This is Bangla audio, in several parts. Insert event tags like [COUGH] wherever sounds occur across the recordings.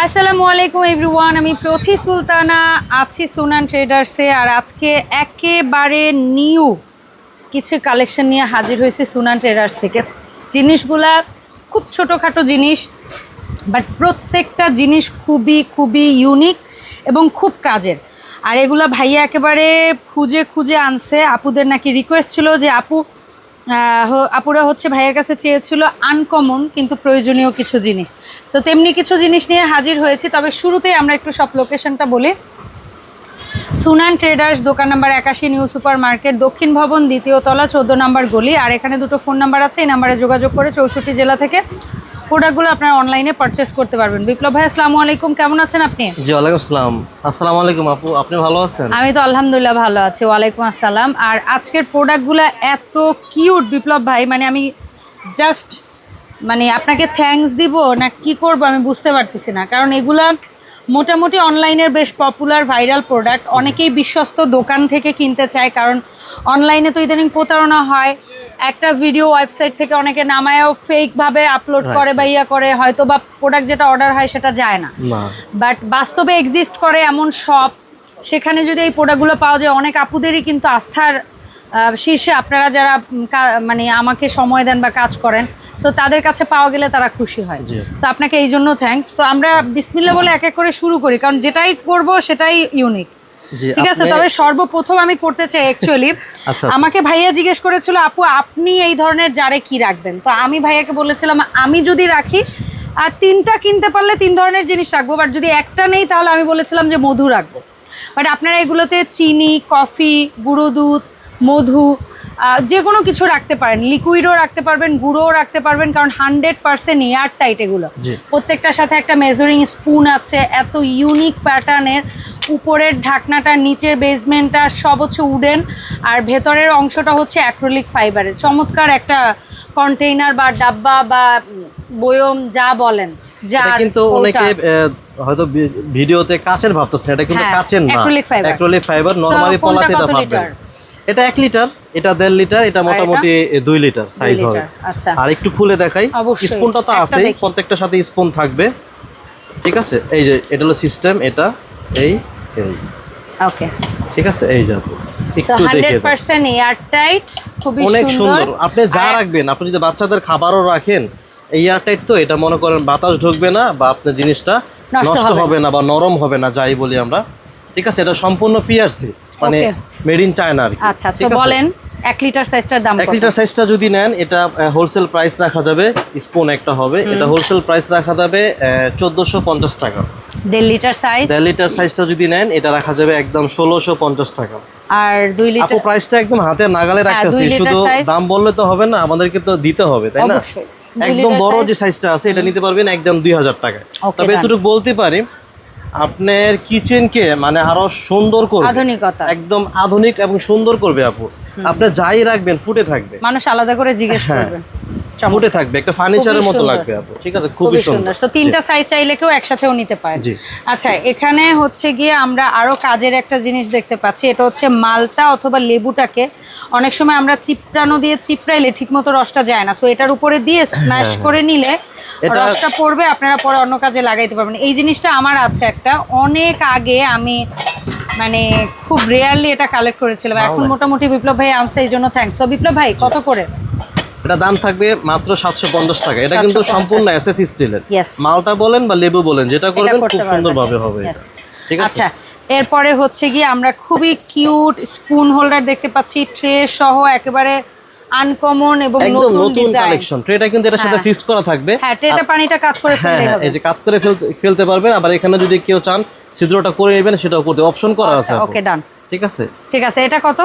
আসসালামু আলাইকুম এভরিওয়ান, আমি প্রথি সুলতানা, আছি সুনান ট্রেডার্সে আর আজকে একেবারে নিউ কিছু কালেকশন নিয়ে হাজির হয়েছে সুনান ট্রেডার্স থেকে। জিনিসগুলা খুব ছোটোখাটো জিনিস বাট প্রত্যেকটা জিনিস খুবই খুবই ইউনিক এবং খুব কাজের। আর এগুলা ভাইয়া একেবারে খুঁজে খুঁজে আনছে। আপুদের নাকি রিকোয়েস্ট ছিল যে, আপু আপুরা হচ্ছে ভাইয়ের কাছে চেয়েছিল আনকমন কিন্তু প্রয়োজনীয় কিছু জিনিস। তো তেমনি কিছু জিনিস নিয়ে হাজির হয়েছি, তবে শুরুতেই আমরা একটু সব লোকেশনটা বলি। সুনান ট্রেডার্স দোকান নাম্বার একাশি নিউ সুপার মার্কেট দক্ষিণ ভবন, দ্বিতীয় তলা, চোদ্দ নাম্বার গলি, আর এখানে দুটো ফোন নাম্বার আছে, এই নাম্বারে যোগাযোগ করে চৌষট্টি জেলা থেকে প্রোডাক্টগুলো আপনারা অনলাইনে পারচেস করতে পারবেন। বিপ্লব ভাই আসসালামু আলাইকুম। কেমন আছেন আপনি? জি ওয়ালাইকুম আসসালাম। আসসালামু আলাইকুম আপু। আপনি ভালো আছেন? আমি তো আলহামদুলিল্লাহ ভালো আছি। ওয়ালাইকুম আসসালাম। আর আজকের প্রোডাক্টগুলো এত কিউট বিপ্লব ভাই। মানে আমি জাস্ট মানে আপনাকে থ্যাঙ্কস দিব না কি করব আমি বুঝতে পারতেছি না। কারণ এগুলা মোটামুটি অনলাইনের বেশ পপুলার ভাইরাল প্রোডাক্ট অনেকেই বিশ্বস্ত দোকান থেকে কিনতে চায়। কারণ অনলাইনে তো ইদানিং প্রতারণা হয়। একটা ভিডিও ওয়েবসাইট থেকে অনেকে নামায়ও ফেকভাবে আপলোড করে বা ইয়া করে হয়তো বা প্রোডাক্ট যেটা অর্ডার হয় সেটা যায় না। বাট বাস্তবে এক্সিস্ট করে এমন শপ সেখানে যদি এই প্রোডাক্টগুলো পাওয়া যায় অনেক আপুদেরই কিন্তু আস্থার শীর্ষে আপনারা যারা মানে আমাকে সময় দেন বা কাজ করেন সো তাদের কাছে পাওয়া গেলে তারা খুশি হয়। তো আপনাকে এই জন্য থ্যাঙ্কস তো আমরা বিসমিল্লা বলে এক এক করে শুরু করি কারণ যেটাই করব সেটাই ইউনিক ঠিক আছে তবে সর্বপ্রথম আমি করতে চাই অ্যাকচুয়ালি [LAUGHS] আচ্ছা। আমাকে ভাইয়া জিজ্ঞেস করেছিল আপু আপনি এই ধরনের জারে কি রাখবেন? তো আমি ভাইয়াকে বলেছিলাম আমি যদি রাখি আর তিনটা কিনতে পারলে তিন ধরনের জিনিস রাখব বাট যদি একটা নেই তাহলে আমি বলেছিলাম যে মধু রাখব। বাট আপনারা এগুলোতে চিনি কফি গুঁড়ো দুধ মধু যে কোনো কিছু রাখতে পারেন। লিকুইডও রাখতে পারবেন গুঁড়োও রাখতে পারবেন কারণ হান্ড্রেড পার্সেন্ট এয়ার টাইট এগুলো। প্রত্যেকটার সাথে একটা মেজারিং স্পুন আছে। এত ইউনিক প্যাটার্নের উপরের ঢাকনাটা নিচের বেসমেন্টটা সব হচ্ছে উডেন আর ভেতরের অংশটা হচ্ছে অ্যাক্রোলিক ফাইবারের চমৎকার একটা কন্টেইনার বা ডাব্বা বা বয়ম যা বলেন যা কিন্তু অনেকে হয়তো ভিডিওতে কাচের ভাবতেছেন এটা কিন্তু হ্যাঁ, কাচের না। অ্যাক্রিলিক ফাইবার নরমালি ভাববেন? এটা এক লিটার এটা দেড় লিটার এটা মোটামুটি দুই লিটার সাইজ হবে। আচ্ছা। আর একটু খুলে দেখাই। স্পুনটা তো আছেই প্রত্যেকটার সাথে স্পুন থাকবে। ঠিক আছে? এই যে এটা হলো সিস্টেম এটা এই এই। ওকে ঠিক আছে? এই যাব একটু দেখে হান্ড্রেড দাও। পার্সেন্ট এয়ার টাইট খুবই অনেক সুন্দর। আপনি যা রাখবেন আপনি যদি বাচ্চাদের খাবারও রাখেন এই এয়ারটাইট তো এটা মনে করেন বাতাস ঢুকবে না বা আপনার জিনিসটা নষ্ট হবে না। বা নরম হবে না যাই বলি আমরা। ঠিক আছে? এটা সম্পূর্ণ পিআরসি মানে. মেড ইন চায়না আর কি। আচ্ছা তো বলেন। এক লিটার সাইজটার দাম এক লিটার সাইজটা যদি নেন এটা হোলসেল প্রাইস রাখা যাবে স্পুন একটা হবে। এটা হোলসেল প্রাইস রাখা যাবে চোদ্দোশো পঞ্চাশ টাকা। দেড় লিটার সাইজ দেড় লিটার সাইজটা যদি নেন এটা রাখা যাবে একদম ষোলোশো পঞ্চাশ টাকা। আর দুই আপু লিটার প্রাইসটা একদম হাতের নাগালে হ্যাঁ, রাখতেছি শুধু দাম বললে তো হবে না আমাদেরকে তো দিতে হবে তাই না? একদম বড় যে সাইজটা আছে এটা নিতে পারবেন একদম দুই হাজার টাকায়। তবে. এতটুকু বলতে পারি আপনার কিচেনকে মানে আরও সুন্দর করবে। আধুনিকতা। একদম আধুনিক এবং সুন্দর করবে আপু। আপনি যাই রাখবেন ফুটে থাকবে। মানুষ আলাদা করে জিজ্ঞেস হ্যাঁ। করবে। ফুটে থাকবে একটা ফার্নিচারের মতো লাগবে আপু। ঠিক আছে খুবই সুন্দর। তো তিনটা সাইজ চাইলে কেউ একসাথেও নিতে পারে। জি। আচ্ছা এখানে হচ্ছে গিয়ে আমরা আরও কাজের একটা জিনিস দেখতে পাচ্ছি। এটা হচ্ছে মালটা অথবা লেবুটাকে অনেক সময় আমরা চিপড়ানো দিয়ে চিপড়াইলে ঠিকমতো রসটা যায় না। সো এটার উপরে দিয়ে স্ম্যাশ করে নিলে হ্যাঁ, রসটা পড়বে আপনারা পরে অন্য কাজে লাগাইতে পারবেন। এই জিনিসটা আমার আছে একটা। অনেক আগে আমি মানে খুব রেয়ারলি এটা কালেক্ট করেছিলাম। এখন মোটামুটি বিপ্লব ভাই আনছে এই জন্য থ্যাংকস তো বিপ্লব ভাই কত করে? এটা দাম থাকবে মাত্র সাতশো পঞ্চাশ টাকা। এটা কিন্তু সম্পূর্ণ এসএস স্টিলের। মালটা বলেন বা লেবু বলেন যেটা করবেন খুব। সুন্দরভাবে হবে ঠিক আছে? আচ্ছা এরপরে হচ্ছে গিয়ে আমরা খুবই কিউট স্পুন হোল্ডার দেখতে পাচ্ছি। ট্রে সহ একেবারে আনকমন এবং একদম নতুন নতুন কালেকশন ট্রেটা কিন্তু এটার সাথে হ্যাঁ। ফিক্সড করা থাকবে। হ্যাঁ ট্রেটা পানিটা কাজ করে হ্যাঁ ফেললেই হ্যাঁ হবে। এই যে কাট করে ফেলতে ফেলতে পারবেন। আবার এখানে যদি কেউ চান ছিদ্রটা করে নেবেন সেটাও করতে অপশন করা আছে ওকে ডান ঠিক আছে? ঠিক আছে এটা কত?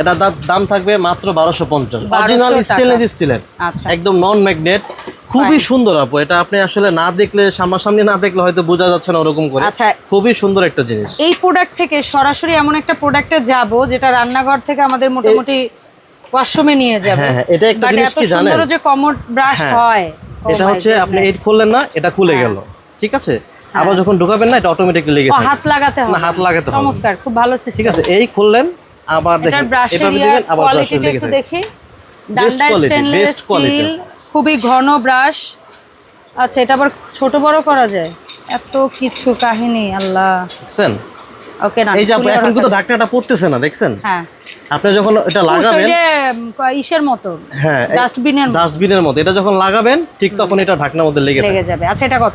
এটা দাম থাকবে মাত্র বারোশো পঞ্চাশ। 1200 অরিজিনাল স্টেনলেস স্টিলের আচ্ছা। একদম নন ম্যাগনেট খুবই সুন্দর আপু। এটা আপনি আসলে না দেখলে সামনাসামনি না দেখলে হয়তো বোঝা যাচ্ছে না ওরকম করে। আচ্ছা। খুবই সুন্দর একটা জিনিস। এই প্রোডাক্ট থেকে সরাসরি এমন একটা প্রোডাক্টে যাব যেটা রান্নাঘর থেকে আমাদের মোটামুটি ওয়াশরুমে নিয়ে যাবে। হ্যাঁ, হ্যাঁ, এটা একটা জিনিস কি জানেন? যে কমোড ব্রাশ হ্যাঁ। হয়। Oh এটা হচ্ছে আপনি এইট খুললেন না এটা খুলে গেল ঠিক আছে? আবার যখন ঢোকাবেন না এটা অটোমেটিকলি লেগে থাকে। হাত লাগাতে হবে। না, হাত লাগাতে হবে। চমৎকার খুব ভালো সিস্টেম ঠিক আছে এই খুললেন আবার দেখেন ইয়ার দিবেন আবার কোয়ালিটিটা লেগে থাকে। দেখি। ডান্ডা স্টেনলেস স্টিল খুবই ঘন ব্রাশ আচ্ছা এটা আবার ছোট বড় করা যায়? এত কিছু কাহিনী আল্লাহ। দেখছেন? ওকে না এই যে আপু খুলে এখন কিন্তু ঢাকনাটা পড়তেছে না দেখছেন? হ্যাঁ। আপনি যখন এটা লাগাবেন ইসের মতো। হ্যাঁ ডাস্টবিনের ডাস্টবিনের মতো। এটা যখন লাগাবেন ঠিক তখন এটা ঢাকনার মধ্যে লেগে লেগে যাবে। আচ্ছা এটা কত?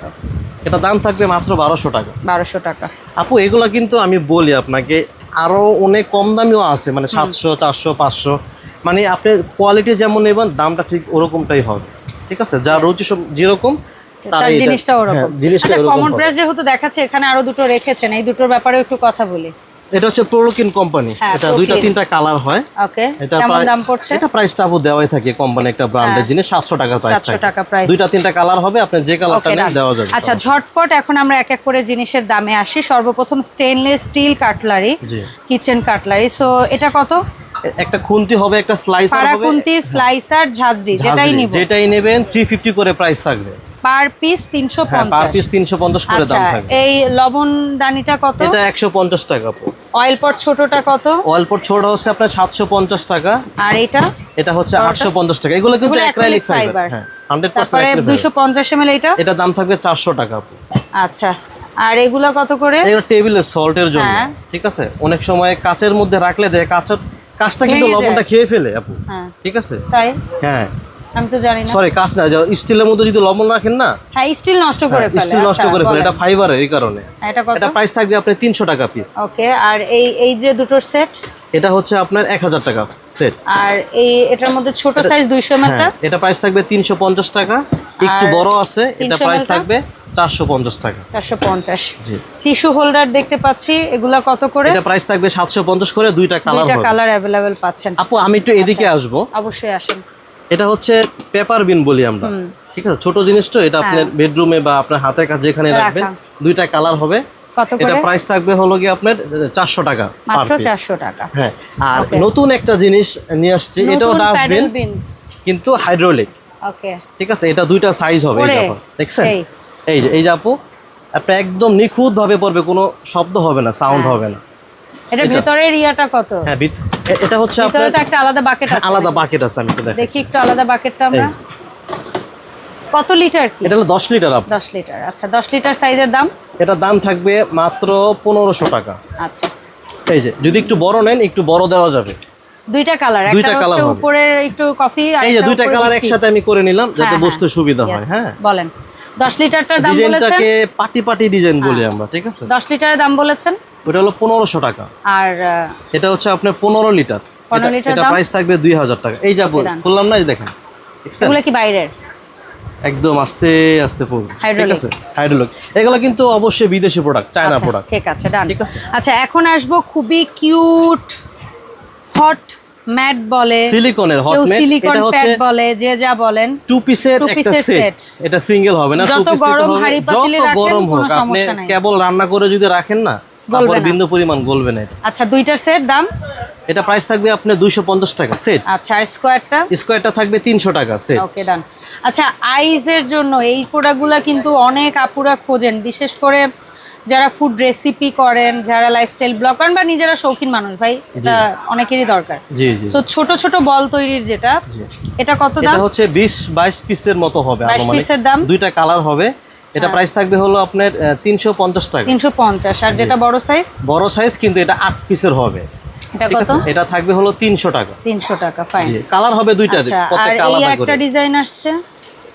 এটা দাম থাকবে মাত্র বারোশো টাকা। বারোশো টাকা। আপু এগুলো কিন্তু আমি বলি আপনাকে আরও অনেক কম দামিও আছে মানে সাতশো চারশো পাঁচশো। মানে আপনি কোয়ালিটি যেমন নেবেন দামটা ঠিক ওরকমটাই হবে। ঠিক আছে? যা রুচি সব- যেরকম তার জিনিসটা হ্যাঁ, ওরকম। জিনিসটা আচ্ছা কমন। প্রাইস যেহেতু দেখাচ্ছে এখানে আরও দুটো রেখেছেন এই দুটোর ব্যাপারে একটু কথা বলি। এটা হচ্ছে প্রোলোকিন কোম্পানি হ্যাঁ, এটা দুইটা তিনটা কালার হয়। ওকে এটা কেমন দাম পড়ছে? এটা প্রাইসটা আপু দেওয়াই থাকে কোম্পানি একটা ব্র্যান্ডের জিনিস সাতশো টাকার প্রাইস 700 টাকা price। দুইটা তিনটা কালার হবে আপনি যে কালারটা নেন দেওয়া যাবে। আচ্ছা ঝটপট এখন আমরা এক এক করে জিনিসের দামে আসি। সর্বপ্রথম stainless steel cutlery kitchen cutlery so এটা কত? একটা খুন্তি হবে একটা স্লাইসার হবে। পারাকুন্তি স্লাইসার ঝাঁঝরি যেটাই ঝাঁঝরি, যেটাই নেবেন থ্রি ফিফটি করে প্রাইস থাকবে। পার পিস তিনশো হ্যাঁ পার পিস তিনশো পঞ্চাশ করে আচ্ছা দাম থাকবে। এই লবণ দানিটা কত? এটা একশো পঞ্চাশ টাকা আপু অয়েল পট ছোটটা কত? অয়েলপোর্ট ছোট হচ্ছে আপনার সাতশো পঞ্চাশ টাকা। আর এটা? এটা হচ্ছে বড়টা? আটশো পঞ্চাশ টাকা। এগুলো কিন্তু এগুলো অ্যাক্রাইলিক ফাইবার হ্যাঁ হান্ড্রেড তারপরে এটা? এটা দাম থাকবে চারশো টাকা। আপু আচ্ছা আর এগুলো কত করে? এটা টেবিলের সল্টের জন্য। হ্যাঁ। ঠিক আছে? অনেক সময় কাচের মধ্যে রাখলে দেখে কাঁচের কাঁচটা কিন্তু লবণটা খেয়ে ফেলে আপু। হ্যাঁ। ঠিক আছে? তাই? হ্যাঁ। আমি তো জানি না। সরি কাঁচ না স্টিলের মধ্যে যদি লবণ রাখেন না হ্যাঁ স্টিল নষ্ট করে ফেলে স্টিল নষ্ট আচ্ছা, করে ফেলে এটা ফাইবারের এই কারণে। এটা কত? এটা প্রাইস থাকবে আপনার তিনশো টাকা পিস ওকে আর এই এই যে দুটোর সেট এটা হচ্ছে আপনার এক হাজার টাকা সেট আর এই এটার মধ্যে ছোট সাইজ দুইশো এম হ্যাঁ এটা প্রাইস থাকবে তিনশো পঞ্চাশ টাকা। একটু বড় আছে এটা প্রাইস থাকবে চারশো পঞ্চাশ টাকা। চারশো পঞ্চাশ। জি। টিস্যু হোল্ডার দেখতে পাচ্ছি এগুলা কত করে? এটা প্রাইস থাকবে সাতশো পঞ্চাশ করে দুইটা কালার দুইটা কালার অ্যাভেলেবেল পাচ্ছেন। আপু আমি একটু এদিকে আসব। অবশ্যই আসেন। এটা হচ্ছে পেপার বিন বলি আমরা। ঠিক আছে? ছোট জিনিস তো এটা আপনার বেডরুমে বা আপনার হাতের কাছে যেখানে হ্যাঁ। রাখবেন দুইটা কালার হবে। এটা প্রাইস থাকবে হলো কি আপনার চারশো টাকা। চারশো টাকা। হ্যাঁ আর নতুন একটা জিনিস নিয়ে আসছি এটাও ডাস্টবিন কিন্তু হাইড্রোলিক ওকে ঠিক আছে? এটা দুইটা সাইজ হবে এই যে দেখছেন? এই। এই যে এই যে আপু আপনি একদম নিখুঁত ভাবে পড়বে কোনো শব্দ হবে না সাউন্ড হ্যাঁ। হবে না। এটা এটা। ভেতরের ইয়াটা কত? হ্যাঁ এটা হচ্ছে আপনার একটা আলাদা বাকেট হ্যাঁ, আছে আলাদা বাকেট আছে আমি দেখি দেখি একটু আলাদা বাকেটটা আমরা। কত লিটার কি? এটা হলো দশ লিটার আপু দশ লিটার আচ্ছা দশ লিটার সাইজের দাম? এটার দাম থাকবে মাত্র পনেরোশো টাকা। আচ্ছা। এই যে যদি একটু বড় নেন একটু বড় দেওয়া যাবে। দুইটা কালার একটা হচ্ছে হবে। উপরের একটু কফি আর এই যে দুইটা কালার একসাথে আমি করে নিলাম যাতে হ্যাঁ, বসতে হ্যাঁ। সুবিধা হয় হ্যাঁ? বলেন। দশ লিটারটার দাম বলেছেন? ডিজাইনটাকে পাটি পাটি ডিজাইন বলি আমরা ঠিক আছে? দশ লিটারের দাম বলেছেন? ওটা হলো পনেরোশো টাকা। আর এটা হচ্ছে আপনার পনেরো লিটার। এটা- প্রাইস থাকবে দুই হাজার টাকা। এই done. বললাম না এই দেখেন। এগুলো কি বাইরের? একদম আস্তে আস্তে পড়বে। ঠিক আছে? হাইড্রোলিক এগুলো কিন্তু অবশ্যই বিদেশি প্রোডাক্ট চায়না প্রোডাক্ট ঠিক আছে ডান ঠিক আছে। আচ্ছা এখন আসব খুবই কিউট হট ম্যাট বলে। সিলিকনের হট ম্যাট এটা হচ্ছে বলে যে যা বলেন। টু পিসের একটা সেট এটা সিঙ্গেল হবে না যত গরম। হাঁড়ি পাতিলে রাখেন, কোনো সমস্যা নাই। কেবল রান্না করে যদি রাখেন না না। বিন্দু পরিমাণ গলবে না আচ্ছা দুইটার সেট দাম? এটা প্রাইস থাকবে আপনার দুইশো পঞ্চাশ টাকা সেট আচ্ছা আর স্কোয়ারটা স্কোয়ারটা থাকবে তিনশো টাকা সেট ওকে ডান আচ্ছা আইজের জন্য এই প্রোডাক্টগুলো কিন্তু অনেক আপুরা খোঁজেন। বিশেষ করে যারা ফুড রেসিপি করেন যারা লাইফস্টাইল ব্লগ করেন বা নিজেরা শৌখিন মানুষ ভাই এটা অনেকেরই দরকার। জি জি। তো ছোট ছোট বল তৈরির যেটা এটা কত দাম? এটা হচ্ছে বিশ বাইশ পিসের মতো হবে 22 আনুমানিক। পিসের দাম? দুইটা কালার হবে। এটা প্রাইস থাকবে হলো আপনার তিনশো পঞ্চাশ টাকা। তিনশো পঞ্চাশ আর যেটা বড় সাইজ বড় সাইজ কিন্তু এটা আট পিসের হবে। এটা কত? এটা থাকবে হলো তিনশো টাকা। তিনশো টাকা ফাইন কালার হবে দুইটা আচ্ছা প্রত্যেকটা একটা ডিজাইন আসছে?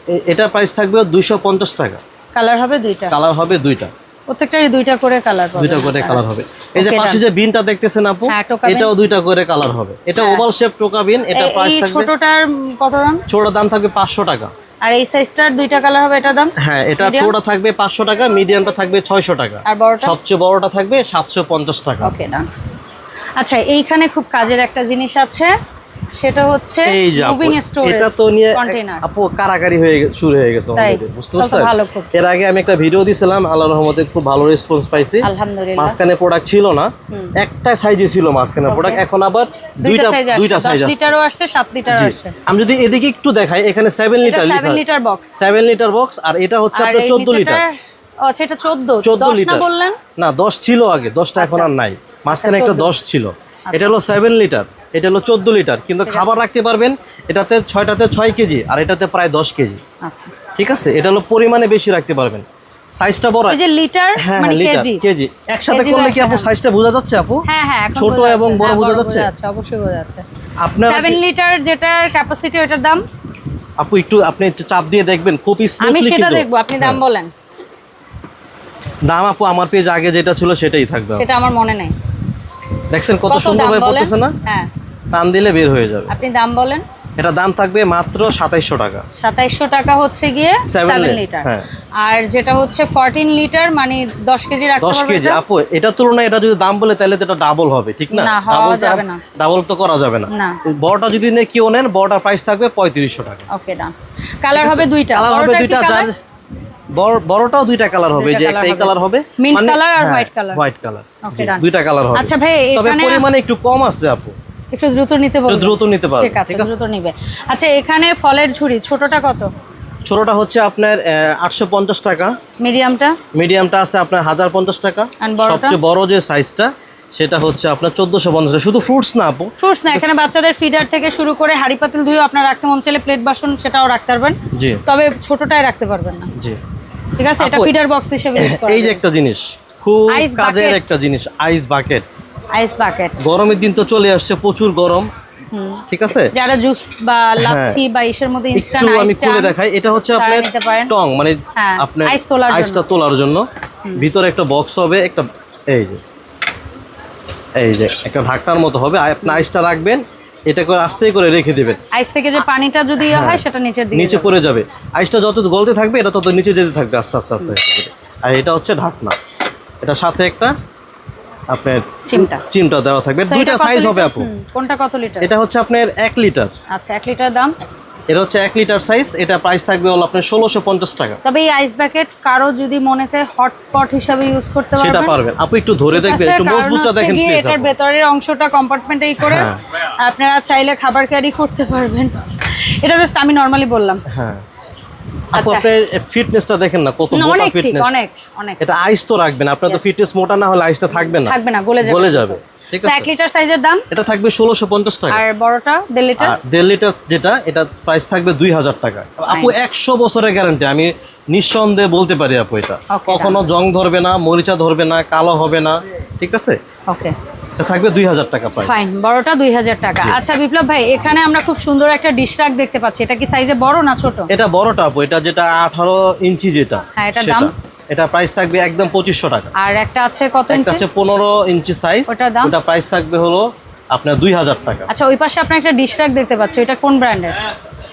এ- এটার প্রাইস থাকবে দুইশো পঞ্চাশ টাকা। কালার হবে দুইটা? কালার হবে দুইটা। প্রত্যেকটারই দুইটা করে কালার পাবে দুইটা করে কালার হবে। এই যে পাশে যে বিনটা দেখতেছেন আপু হ্যাঁ। এটাও দুইটা করে কালার হবে। এটা হ্যাঁ। ওভাল শেপ টোকা বিন এটা এই- প্রাইস থাকবে ছোটটার কত দাম? ছোট দাম থাকবে পাঁচশো টাকা। আর এই সাইজটার দুইটা কালার হবে এটা দাম? হ্যাঁ এটা? ছোটটা থাকবে পাঁচশো টাকা মিডিয়ামটা থাকবে ছয়শো টাকা। আর বড়টা? সবচেয়ে বড়টা থাকবে সাতশো পঞ্চাশ টাকা। ওকে না আচ্ছা এইখানে খুব কাজের একটা জিনিস আছে। সেটা হচ্ছে এই যে মুভিং স্টোরেজ এটা তো নিয়ে আপু কারাকারি হয়ে শুরু হয়ে গেছে বুঝতে পারছেন? এর আগে আমি একটা ভিডিও দিছিলাম আল্লাহ রহমতে খুব ভালো রেসপন্স পাইছি। আলহামদুলিল্লাহ। মাঝখানে প্রোডাক্ট ছিল না একটা সাইজে ছিল মাঝখানে প্রোডাক্ট এখন আবার দুইটা দুইটা সাইজ সাইজ 10 আছে লিটারও আসছে 7 লিটারও জি। আসছে। আমি যদি এদিকে একটু দেখাই এখানে সেভেন এটা litre 7 litre box seven litre box আর এটা হচ্ছে আপনার এই চোদ্দ লিটার আচ্ছা এটা 14 চোদ্দ 10 না লিটার বললেন? না দশ ছিল আগে দশটা এখন আর নাই। মাঝখানে একটা 14 দশ ছিল। এটা হলো সেভেন লিটার এটা হলো চোদ্দ লিটার কিন্তু খাবার রাখতে পারবেন এটাতে ছয়টাতে ছয় কেজি আর এটাতে প্রায় দশ কেজি। আচ্ছা। ঠিক আছে? এটা হলো পরিমাণে বেশি রাখতে পারবেন। সাইজটা বড় এই যে লিটার হ্যাঁ মানে হ্যাঁ কেজি। কেজি। একসাথে করলে কি আপু সাইজটা বোঝা যাচ্ছে আপু? হ্যাঁ হ্যাঁ ছোট এবং বড় হ্যাঁ, বোঝা যাচ্ছে? অবশ্যই বোঝা যাচ্ছে। আপনার লিটার যেটার ক্যাপাসিটি ওটার দাম? আপু একটু আপনি একটু চাপ দিয়ে দেখবেন খুব আমি সেটা দেখব আপনি দাম হ্যাঁ। বলেন। দাম আপু আমার পেজ আগে যেটা ছিল সেটাই থাকবে সেটা আমার মনে নেই। দেখছেন কত সুন্দর পড়তেছে না? হ্যাঁ। টান দিলে বের হয়ে যাবে। আপনি দাম বলেন। এটা দাম থাকবে মাত্র সাতাইশশো টাকা। সাতাইশশো টাকা হচ্ছে গিয়ে সেভেন লিটার হ্যাঁ। আর যেটা হচ্ছে ফোরটিন লিটার মানে দশ কেজি রাখতে দশ কেজি। আপু এটার তুলনায় এটা যদি দাম বলে তাহলে তো এটা ডাবল হবে ঠিক না? ডাবল যাবে না। ডাবল তো করা যাবে না। না। বড়টা যদি নে কেউ নেন বড়টার প্রাইস থাকবে পঁয়ত্রিশশো টাকা। ওকে ডান কালার হবে দুইটা। কালার হবে দুইটা কালার? যার বড়- বড়টাও দুইটা কালার হবে যে একটা এই কালার হবে। Mint colour আর white colour। White colour done. দুইটা কালার হবে। আচ্ছা ভাই, তবে পরিমাণে একটু কম আছে আপু। একটু দ্রুত নিতে বলব। দ্রুত নিতে পারবে ঠিক আছে দ্রুত নিবে। আচ্ছা এখানে ফলের ঝুড়ি ছোটটা কত? ছোটটা হচ্ছে আপনার আটশো পঞ্চাশ টাকা। মিডিয়ামটা? মিডিয়ামটা আছে আপনার হাজার পঞ্চাশ টাকা। সবচেয়ে বড় যে সাইজটা সেটা হচ্ছে আপনার চোদ্দোশো পঞ্চাশ। শুধু ফ্রুটস না আপু। ফ্রুটস না এখানে বাচ্চাদের ফিডার থেকে শুরু করে হাড়ি পাতিল ধুয়ে আপনার রাখতে মন চাইলে প্লেট বাসন সেটাও রাখতে পারবেন। জি। তবে ছোটটাই রাখতে পারবেন না। জি। ঠিক আছে এটা ফিডার বক্স হিসেবে [COUGHS] ইউজ করা এই যে একটা জিনিস খুব কাজের একটা জিনিস আইস বাকেট আইস বাকেট গরমের দিন তো চলে আসছে প্রচুর গরম। ঠিক আছে? যারা জুস বা লাচ্ছি বা ইসের মধ্যে ইনস্ট্যান্ট আমি খুলে দেখাই। এটা হচ্ছে আপনার টং মানে হ্যাঁ, আপনার ice তোলার জন্য। আইসটা তোলার জন্য। ভিতরে একটা বক্স হবে একটা এই যে এই যে একটা ঢাকনার মতো হবে। আপনি আইসটা রাখবেন এটা করে আস্তে করে রেখে দেবেন। আইস থেকে যে পানিটা যদি ইয়ে হয় সেটা নিচের দিকে হ্যাঁ। নিচে। পড়ে যাবে। আইসটা যত গলতে থাকবে এটা তত নিচে যেতে থাকবে আস্তে আস্তে আস্তে আর এটা হচ্ছে ঢাকনা। এটা সাথে একটা আপনার চিমটা। চিমটা দেওয়া থাকবে। দুইটা সাইজ হবে আপু। কোনটা কত লিটার? এটা হচ্ছে আপনার এক লিটার। আচ্ছা এক লিটার দাম? এটা হচ্ছে এক লিটার সাইজ এটা প্রাইস থাকবে হলো আপনার ষোলোশো পঞ্চাশ টাকা। তবে এই আইস প্যাকেট কারও যদি মনে চায় হটপট হিসাবে ইউজ করতে সেটা পারবেন। পারবেন। আপু একটু ধরে দেখবেন একটু মজবুতটা দেখেন প্লিজ এটার ভেতরের অংশটা কম্পার্টমেন্টে এই করে হ্যাঁ। আপনারা চাইলে খাবার ক্যারি করতে পারবেন। এটা জাস্ট আমি নর্মালি বললাম। হ্যাঁ। আপনি ফিটনেসটা দেখেন না কত মোটা ফিটনেস অনেক অনেক। এটা আইস তো রাখবেন আপনার তো ফিটনেস মোটা না হলে আইসটা থাকবে না। থাকবে না গলে যাবে গলে এক লিটার সাইজের দাম? এটা থাকবে ষোলোশো পঞ্চাশ টাকা। আর বড়টা দেড় লিটার দেড় লিটার যেটা এটা প্রাইস থাকবে দুই হাজার টাকা। আপু একশো বছরের গ্যারান্টি আমি নিঃসন্দেহে বলতে পারি আপু এটা। কখনো জং ধরবে না মরিচা ধরবে না কালো হবে না ঠিক আছে? ওকে এটা থাকবে দুই হাজার টাকা ফাইন বড়টা দুই হাজার টাকা। আচ্ছা বিপ্লব ভাই এখানে আমরা খুব সুন্দর একটা ডিশ দেখতে পাচ্ছি। এটা কি সাইজে বড় না ছোট? এটা বড়টা আপু এটা যেটা আঠারো ইঞ্চি যেটা হ্যাঁ, এটার দাম? এটা প্রাইস থাকবে একদম পঁচিশশো টাকা। আর একটা আছে কত ইঞ্চি হচ্ছে পনেরো ইঞ্চি সাইজ ওটার দাম? ওটা প্রাইস থাকবে হলো আপনার দুই হাজার টাকা। আচ্ছা ওই পাশে আপনার একটা ডিশ রাখ দেখতে পাচ্ছি এটা কোন ব্র্যান্ডের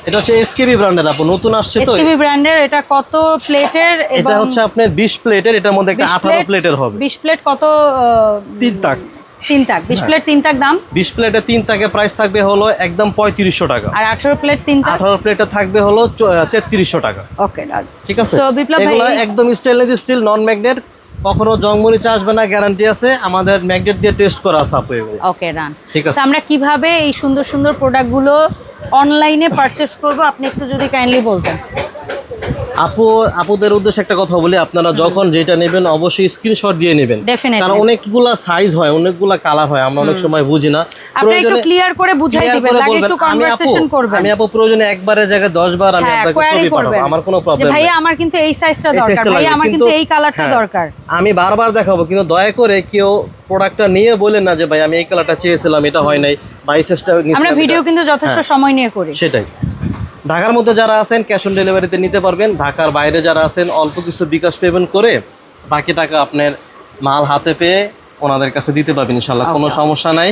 এটা হচ্ছে এসকেবি ব্র্যান্ডের আপু নতুন আসছে তো। এসকেবি ব্র্যান্ডের এটা কত প্লেটের এটা হচ্ছে আপনার বিশ প্লেটের এটার মধ্যে একটা 18 প্লেটের হবে। 20 প্লেট কত আহ, তিন তাক। তিন তাক। 20 প্লেট তিন তাক দাম? বিশ প্লেটে তিন তাকে প্রাইস থাকবে হলো একদম পঁয়ত্রিশশো টাকা। আর 18 প্লেট তিন তাক? আঠারো প্লেটে থাকবে হলো তেত্রিশশো টাকা। ওকে ঠিক আছে? So, বিপ্লব ভাই, একদম স্টেনলেস স্টিল নন ম্যাগনেট কখনো জংমরিচ আসবে না গ্যারান্টি আছে। আমাদের ম্যাগনেট দিয়ে টেস্ট করা আছে আপু এগুলো। ওকে ডান ঠিক আছে। আমরা কীভাবে এই সুন্দর সুন্দর প্রোডাক্টগুলো অনলাইনে পারচেজ করব? আপনি একটু যদি কাইন্ডলি বলতেন। আপু আপুদের উদ্দেশ্যে একটা কথা বলি আপনারা যখন যেটা নেবেন অবশ্যই স্ক্রিনশট দিয়ে নেবেন। কারণ অনেকগুলা সাইজ হয় অনেকগুলা কালার হয় আমরা অনেক সময় বুঝি না। আপনি একটু ক্লিয়ার করে বুঝাই দিবেন একটু আমি কনভারসেশন করবেন। আমি আপু প্রয়োজনে একবারের জায়গায় দশ বার আমি হ্যাঁ আপনাকে ছবি পাঠাবো। আমার কোনো প্রবলেম ভাইয়া আমার কিন্তু এই সাইজটা দরকার। লাগে। আমার কিন্তু এই কালারটা হ্যাঁ, দরকার। আমি বারবার দেখাবো কিন্তু দয়া করে কেউ প্রোডাক্টটা নিয়ে বলেন না যে ভাই আমি এই কালারটা চেয়েছিলাম এটা হয় নাই বা এই size আমরা ভিডিও কিন্তু যথেষ্ট হ্যাঁ। সময় নিয়ে করি। সেটাই। ঢাকার মধ্যে যারা আছেন ক্যাশ অন ডেলিভারিতে নিতে পারবেন। ঢাকার বাইরে যারা আছেন অল্প কিছু বিকাশ পেমেন্ট করে বাকি টাকা আপনার মাল হাতে পেয়ে ওনাদের কাছে দিতে পারবেন ইনশাল্লাহ কোনো সমস্যা নাই।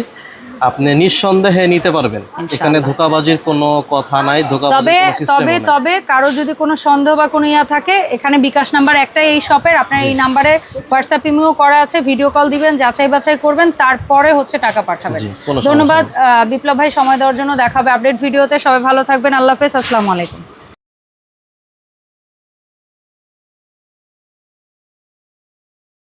আপনি নিঃসন্দেহে নিতে পারবেন। এখানে ধোকাবাজির কোনো কথা নাই তবে তবে তবে কারও যদি কোনো সন্দেহ বা কোনো ইয়া থাকে এখানে বিকাশ নাম্বার একটাই এই শপের আপনার এই নাম্বারে হোয়াটসঅ্যাপ ইমেও করা আছে ভিডিও কল দিবেন যাচাই বাছাই করবেন তারপরে হচ্ছে টাকা পাঠাবেন। ধন্যবাদ বিপ্লব ভাই সময় দেওয়ার জন্য। দেখাবে আপডেট ভিডিওতে সবাই ভালো থাকবেন। আল্লাহ হাফেজ। আসসালামু আলাইকুম।